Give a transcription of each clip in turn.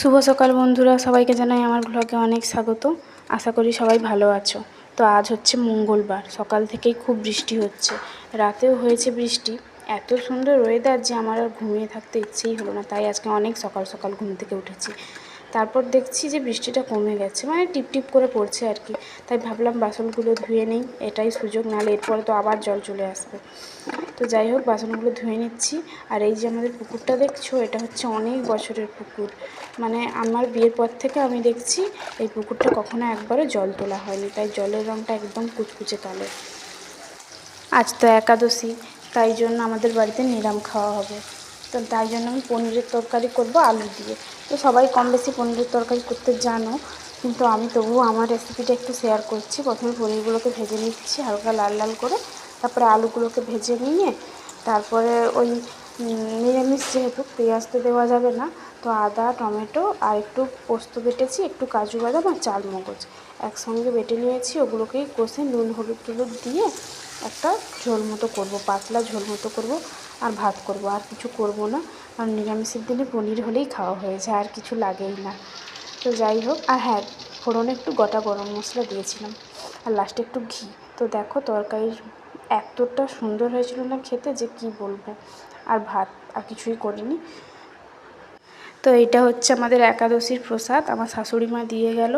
শুভ সকাল বন্ধুরা, সবাইকে জানাই আমার ব্লগে অনেক স্বাগত। আশা করি সবাই ভালো আছো। তো আজ হচ্ছে মঙ্গলবার, সকাল থেকেই খুব বৃষ্টি হচ্ছে। রাতেও হয়েছে বৃষ্টি। এত সুন্দর ওয়েদার যে আমার আর ঘুমিয়ে থাকতে ইচ্ছেই হলো না, তাই আজকে অনেক সকাল সকাল ঘুম থেকে উঠেছি। তারপর দেখছি যে বৃষ্টিটা কমে গেছে মানে টিপ টিপ করে পড়ছে আর কি। তাই ভাবলাম বাসনগুলো ধুয়ে নেই, এটাই সুযোগ, নাহলে এরপরে তো আবার জল চলে আসবে। তো যাই হোক, বাসনগুলো ধুয়ে নিচ্ছি। আর এই যে আমাদের পুকুরটা দেখছ, এটা হচ্ছে অনেক বছরের পুকুর। মানে আমার বিয়ের পর থেকে আমি দেখছি, এই পুকুরটা কখনো একবারও জল তোলা হয়নি। তাই জলের রঙটা একদম কুচকুচে কালো। আজ তো একাদশী, তাই জন্য আমাদের বাড়িতে নিরাম খাওয়া হবে। তো তাই জন্য আমি পনিরের তরকারি করব আলু দিয়ে। তো সবাই কম বেশি পনিরের তরকারি করতে জানো, কিন্তু আমি তবুও আমার রেসিপিটা একটু শেয়ার করছি। প্রথমে পনিরগুলোকে ভেজে নিচ্ছি, হালকা লাল লাল করে। তারপরে আলুগুলোকে ভেজে নিয়ে তারপরে ওই নিরামিষ যেহেতু পেঁয়াজ তো দেওয়া যাবে না, তো আদা, টমেটো আর একটু পোস্ত বেটেছি, একটু কাজু বাদাম আর চালমগজ একসঙ্গে বেটে নিয়েছি, ওগুলোকেই কষে নুন, হলুদ টলুদ দিয়ে একটা ঝোল মতো করব, পাতলা ঝোল মতো করব আর ভাত করব। আর কিছু করব না, কারণ নিরামিষের দিনে পনির হলেই খাওয়া হয়ে যায়, আর কিছু লাগেই না। তো যাই হোক, আর হ্যাঁ ফোড়নে একটু গোটা গরম মশলা দিয়েছিলাম। আর লাস্টে একটু ঘি। তো দেখো তরকারির এতটা সুন্দর হয়েছিল না খেতে যে কি বলব? আর ভাত আর কিছুই করিনি। তো এটা হচ্ছে আমাদের একাদশীর প্রসাদ। আমার শাশুড়ি মা দিয়ে গেল।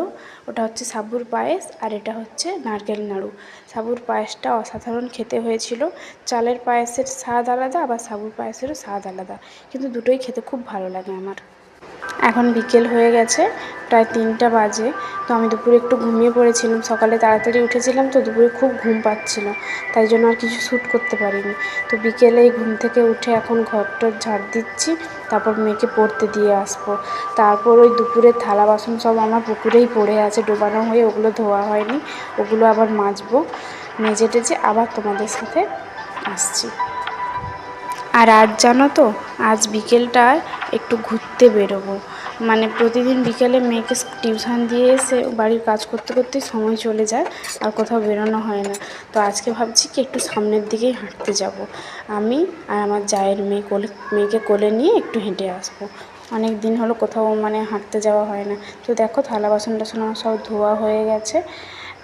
ওটা হচ্ছে সাবুর পায়েস আর এটা হচ্ছে নারকেল নাড়ু। সাবুর পায়েসটা অসাধারণ খেতে হয়েছিল। চালের পায়েসের স্বাদ আলাদা, আবার সাবুর পায়েসেরও স্বাদ আলাদা। কিন্তু দুটোই খেতে খুব ভালো লাগে আমার। এখন বিকেল হয়ে গেছে, প্রায় তিনটা বাজে। তো আমি দুপুরে একটু ঘুমিয়ে পড়েছিলাম। সকালে তাড়াতাড়ি উঠেছিলাম তো দুপুরে খুব ঘুম পাচ্ছিল, তাই জন্য আর কিছু শ্যুট করতে পারিনি। তো বিকেলেই ঘুম থেকে উঠে এখন ঘরটর ঝাড় দিচ্ছি, তারপর মেয়েকে পড়তে দিয়ে আসব। তারপর ওই দুপুরের থালা বাসন সব আমার পুকুরেই পড়ে আছে, ডোবানো হয়ে ওগুলো ধোয়া হয়নি, ওগুলো আবার মাজবো। মেজে টেজে আবার তোমাদের সাথে আসছি। আর আজ জানো তো, আজ বিকেলটায় একটু ঘুরতে বেরোবো। মানে প্রতিদিন বিকেলে মেয়েকে টিউশন দিয়ে এসে বাড়ির কাজ করতে করতেই সময় চলে যায়, আর কোথাও বেরোনো হয় না। তো আজকে ভাবছি কি একটু সামনের দিকেই হাঁটতে যাব। আমি আর আমার জায়ের মেয়ে কোলে, মেয়েকে কোলে নিয়ে একটু হেঁটে আসব। অনেক দিন হলো কোথাও মানে হাঁটতে যাওয়া হয় না। তো দেখো থালা বাসন টাসন আমার সব ধোয়া হয়ে গেছে।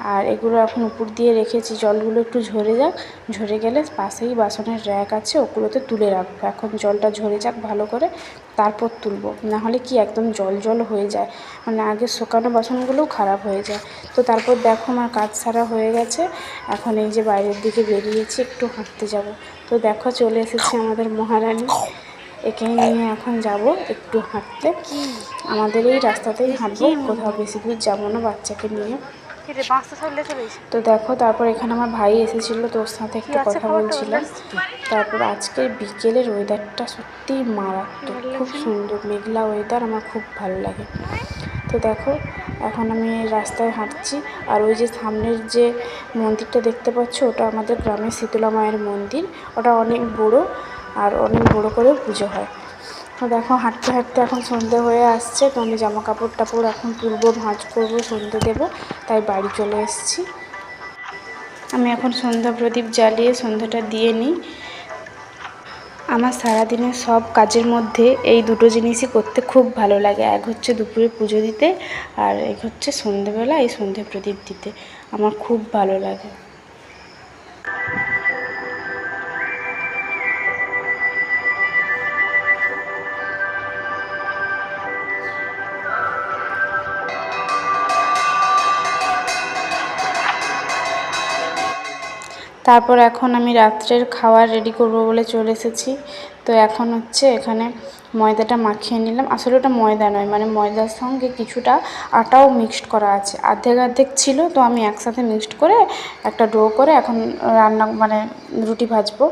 আর এগুলো এখন উপর দিয়ে রেখেছি। জলগুলো একটু ঝরে যাক। ঝরে গেলে পাশেই বাসনের র্যাক আছে, ওগুলোতে তুলে রাখব। এখন জলটা ঝরে যাক ভালো করে, তারপর তুলবো। নাহলে কি একদম জল জল হয়ে যায়। মানে আগে শোকানো বাসনগুলোও খারাপ হয়ে যায়। তো তারপর দেখো আমার কাজ সারা হয়ে গেছে। এখন এই যে বাইরের দিকে বেরিয়েছি, একটু হাঁটতে যাব। তো দেখো চলে এসেছে আমাদের মহারানী। একে নিয়ে এখন যাব একটু হাঁটতে। আমাদের এই রাস্তাতেই হাঁটবো। কোথাও বেশি দূর যাব না বাচ্চাকে নিয়ে। তো দেখো তারপর এখানে আমার ভাই এসেছিল তোর সাথে একটু কথা বলছিলাম। তারপর আজকের বিকেলের ওয়েদারটা সত্যিই মারাত্মক খুব সুন্দর মেঘলা ওয়েদার আমার খুব ভালো লাগে। তো দেখো এখন আমি রাস্তায় হাঁটছি আর ওই যে সামনের যে মন্দিরটা দেখতে পাচ্ছ ওটা আমাদের গ্রামের শীতলা মায়ের মন্দির। ওটা অনেক বড় আর অনেক বড় করেও পুজো হয়। দেখো, হাঁটতে হাঁটতে এখন সন্ধে হয়ে আসছে, তো আমি জামা কাপড় টাপড় এখন তুলবো, ভাঁজ করব, সন্ধে দেবো, তাই বাড়ি চলে এসেছি। আমি এখন সন্ধ্যা প্রদীপ জ্বালিয়ে সন্ধ্যাটা দিয়ে নিই। আমার সারাদিনের সব কাজের মধ্যে এই দুটো জিনিসই করতে খুব ভালো লাগে, এক হচ্ছে দুপুরে পুজো দিতে আর এক হচ্ছে সন্ধেবেলা এই সন্ধে প্রদীপ দিতে, আমার খুব ভালো লাগে। তারপর এখন আমি রাত্রের খাবার রেডি করব বলে চলে এসেছি। তো এখন হচ্ছে এখানে ময়দাটা মাখিয়ে নিলাম। আসলে ওটা ময়দা নয় মানে ময়দার সঙ্গে কিছুটা আটাও মিক্সড করা আছে। অর্ধেক আর্ধেক ছিল, তো আমি একসাথে মিক্সড করে একটা ডো করে এখন রান্না মানে রুটি ভাজবো।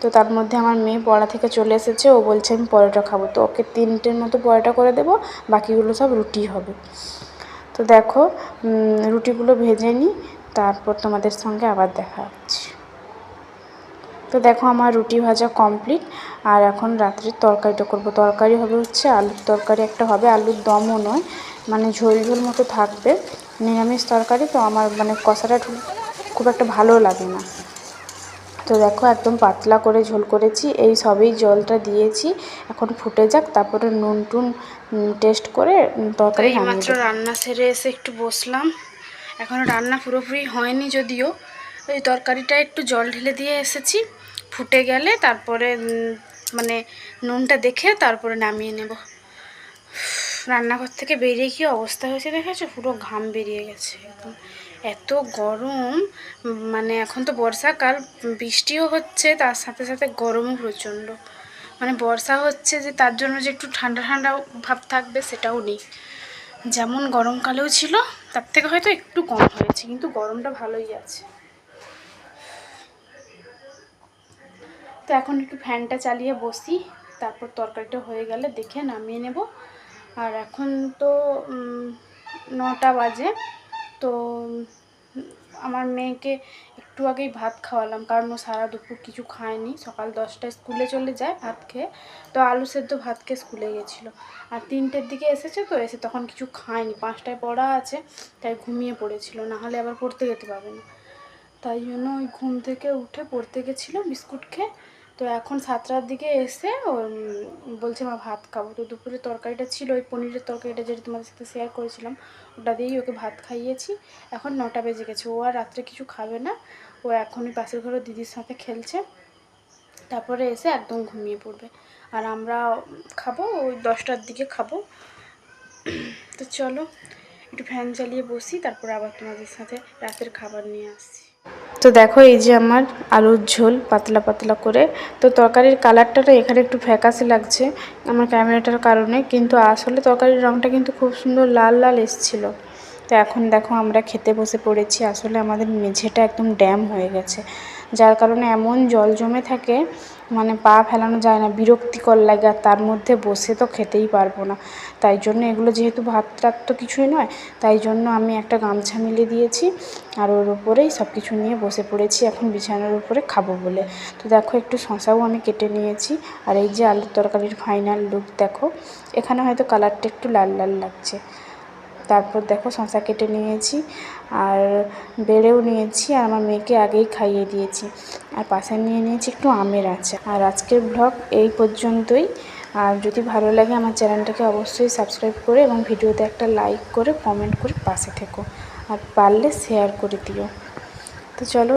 তো তার মধ্যে আমার মেয়ে পড়া থেকে চলে এসেছে, ও বলছে আমি পরোটা খাব। তো ওকে তিনটের মতো পরোটা করে দেবো, বাকিগুলো সব রুটি হবে। তো দেখো রুটিগুলো ভেজে নিই, তারপর তোমাদের সঙ্গে আবার দেখা হচ্ছে। তো দেখো আমার রুটি ভাজা কমপ্লিট আর এখন রাত্রির তরকারিটা করব। তরকারি হবে হচ্ছে আলুর তরকারি একটা হবে আলুর দমও নয় মানে ঝোল ঝোল মতো থাকবে। নিরামিষ তরকারি তো আমার মানে কষাটা খুব একটা ভালো লাগে না। তো দেখো একদম পাতলা করে ঝোল করেছি এই সবেই জলটা দিয়েছি। এখন ফুটে যাক তারপরে নুন টুন টেস্ট করে তরকারি মাত্র রান্না সেরে এসে একটু বসলাম। এখনও রান্না পুরোপুরি হয়নি যদিও ওই তরকারিটা একটু জল ঢেলে দিয়ে এসেছি। ফুটে গেলে তারপরে মানে নুনটা দেখে তারপরে নামিয়ে নেব। রান্নাঘর থেকে বেরিয়ে কি অবস্থা হয়েছে দেখেছ? পুরো ঘাম বেরিয়ে গেছে একদম। এত গরম মানে এখন তো বর্ষাকাল, বৃষ্টিও হচ্ছে, তার সাথে সাথে গরমও প্রচণ্ড। মানে বর্ষা হচ্ছে যে তার জন্য যে একটু ঠান্ডা ঠান্ডা ভাব থাকবে সেটাও নেই। যেমন গরমকালেও ছিল, তার থেকে হয়তো একটু কম হয়েছে, কিন্তু গরমটা ভালোই আছে। তো এখন একটু ফ্যানটা চালিয়ে বসি। তারপর তরকারিটা হয়ে গেলে দেখে নামিয়ে নেব। আর এখন তো নটা বাজে। তো, আমার মেয়েকে একটু আগেই ভাত খাওয়ালাম, কারণ ও সারা দুপুর কিছু খায়নি। সকাল দশটায় স্কুলে চলে যায় ভাত খেয়ে। তো আলু সেদ্ধ ভাত খেয়ে স্কুলে গেছিল। আর তিনটের দিকে এসেছে তো, এসে তখন কিছু খায়নি। পাঁচটায় পড়া আছে, তাই ঘুমিয়ে পড়েছিল। না হলে আবার পড়তে যেতে পারবে না। তাই জন্য ওই ঘুম থেকে উঠে পড়তে গেছিল বিস্কুট খেয়ে। তো এখন সাতটার দিকে এসে ও বলছে, মা, ভাত খাব। তো দুপুরে তরকারিটা ছিল, ওই পনিরের তরকারিটা যেটা তোমাদের সাথে শেয়ার করেছিলাম, ওটা দিয়েই ওকে ভাত খাইয়েছি। এখন নটা বেজে গেছে, ও আর রাত্রে কিছু খাবে না। ও এখনই পাশের ঘরে দিদির সাথে খেলছে। তারপরে এসে একদম ঘুমিয়ে পড়বে। আর আমরা খাব, ওই দশটার দিকে খাব। তো চলো, একটু ফ্যান চালিয়ে বসি, তারপরে আবার তোমাদের সাথে রাতের খাবার নিয়ে আসছি। তো দেখো এই যে আমার আলুর ঝোল পাতলা পাতলা করে। তো তরকারির কালারটা এখানে একটু ফ্যাকাসে লাগছে, আমার ক্যামেরাটার কারণে। কিন্তু আসলে তরকারির রঙটা কিন্তু খুব সুন্দর লাল লাল এসছিল। তো এখন দেখো আমরা খেতে বসে পড়েছি, আসলে আমাদের মেঝেটা একদম ড্যাম হয়ে গেছে। যার কারণে এমন জল জমে থাকে মানে পা ফেলানো যায় না, বিরক্তিকর লাগে, আর তার মধ্যে বসে তো খেতেই পারব না। তাই জন্য এগুলো যেহেতু ভাত টাত তো কিছুই নয়, তাই জন্য আমি একটা গামছা মিলে দিয়েছি, আর ওর উপরেই সব কিছু নিয়ে বসে পড়েছি, এখন বিছানার উপরে খাব বলে। তো দেখো, একটু শশাও আমি কেটে নিয়েছি, আর এই যে আলুর তরকারির ফাইনাল লুক দেখো, এখানে হয়তো কালারটা একটু লাল লাল লাগছে। তারপর দেখো শশা কেটে নিয়েছি আর বেড়েও নিয়েছি আর আমার মেয়েকে আগেই খাইয়ে দিয়েছি। আর পাশে নিয়ে নিয়েছি একটু আমের আচার আর আজকের ব্লগ এই পর্যন্তই। আর যদি ভালো লাগে আমার চ্যানেলটাকে অবশ্যই সাবস্ক্রাইব করে এবং ভিডিওতে একটা লাইক করে কমেন্ট করে পাশে থেকো। আর পারলে শেয়ার করে দিও। তো চলো